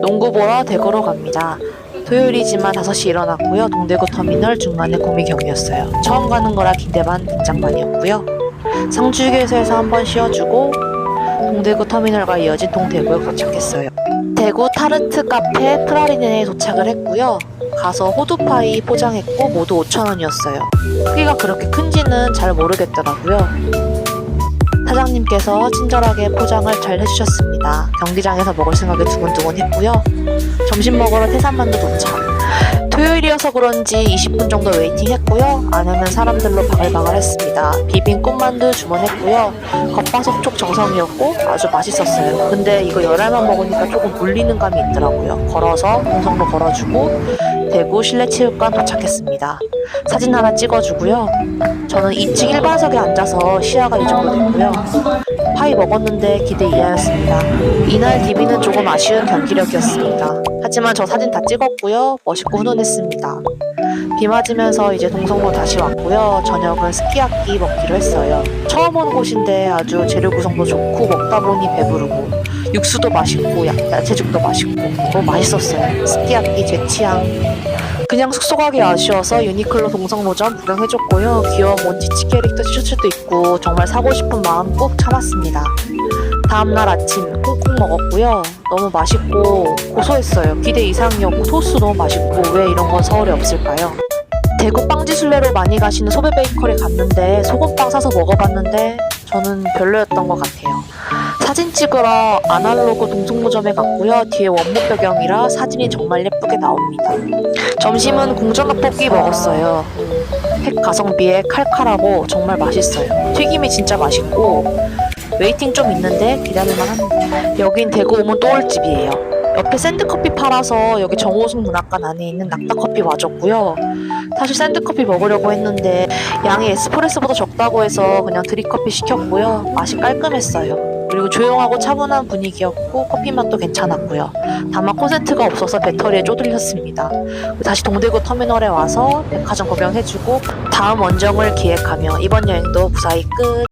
농구 보러 대구로 갑니다. 토요일이지만 5시 일어났고요. 동대구 터미널 중간에 구미경이었어요. 처음 가는 거라 기대 반 긴장 반이었고요. 상주휴게소에서 한번 쉬어주고 동대구 터미널과 이어진 동대구에 도착했어요. 대구 타르트 카페 프라리네에 도착을 했고요. 가서 호두파이 포장했고 모두 5,000원이었어요. 크기가 그렇게 큰지는 잘 모르겠더라고요. 사장님께서 친절하게 포장을 잘 해주셨습니다. 경기장에서 먹을 생각에 두근두근 했고요. 점심 먹으러 태산만두 도착. 토요일이어서 그런지 20분 정도 웨이팅 했고요. 안에는 사람들로 바글바글 했습니다. 비빔 꽃만두 주문했고요. 겉바속촉 정성이었고 아주 맛있었어요. 근데 이거 열알만 먹으니까 조금 물리는 감이 있더라고요. 걸어서 동성로 걸어주고 대구 실내체육관 도착했습니다. 사진 하나 찍어주고요. 저는 2층 1반석에 앉아서 시야가 이 정도 됐고요. 파이 먹었는데 기대 이하였습니다. 이날 DB는 조금 아쉬운 경기력이었습니다. 하지만 저 사진 다 찍었고요. 멋있고 훈훈했습니다. 비 맞으면서 이제 동성로 다시 왔고요. 저녁은 스키야키 먹기로 했어요. 처음 온 곳인데 아주 재료 구성도 좋고 먹다 보니 배부르고 육수도 맛있고 야, 야채죽도 맛있고 너무 맛있었어요. 스키야키 제 취향. 그냥 숙소 가기 아쉬워서 유니클로 동성로점 구경해줬고요. 귀여운 몬치치 캐릭터 티셔츠도 있고 정말 사고 싶은 마음 꾹 참았습니다. 다음날 아침 콩콩 먹었고요. 너무 맛있고 고소했어요. 기대 이상이었고 토스 너무 맛있고 왜 이런 건 서울에 없을까요? 대구 빵지순례로 많이 가시는 소배 베이커리 갔는데 소금빵 사서 먹어봤는데 저는 별로였던 것 같아요. 사진 찍으러 아날로그 동성로점에 갔고요. 뒤에 원목 배경이라 사진이 정말 예쁘게 나옵니다. 점심은 공정떡볶이 먹었어요. 팩 가성비에 칼칼하고 정말 맛있어요. 튀김이 진짜 맛있고 웨이팅 좀 있는데 기다릴만 합니다. 여긴 대구 오면 또 올 집이에요. 옆에 샌드커피 팔아서 여기 정호승 문학관 안에 있는 낙타커피 와줬고요. 사실 샌드커피 먹으려고 했는데 양이 에스프레소보다 적다고 해서 그냥 드립커피 시켰고요. 맛이 깔끔했어요. 그리고 조용하고 차분한 분위기였고 커피 맛도 괜찮았고요. 다만 콘센트가 없어서 배터리에 쪼들렸습니다. 다시 동대구 터미널에 와서 백화점 구경해주고 다음 원정을 기획하며 이번 여행도 무사히 끝.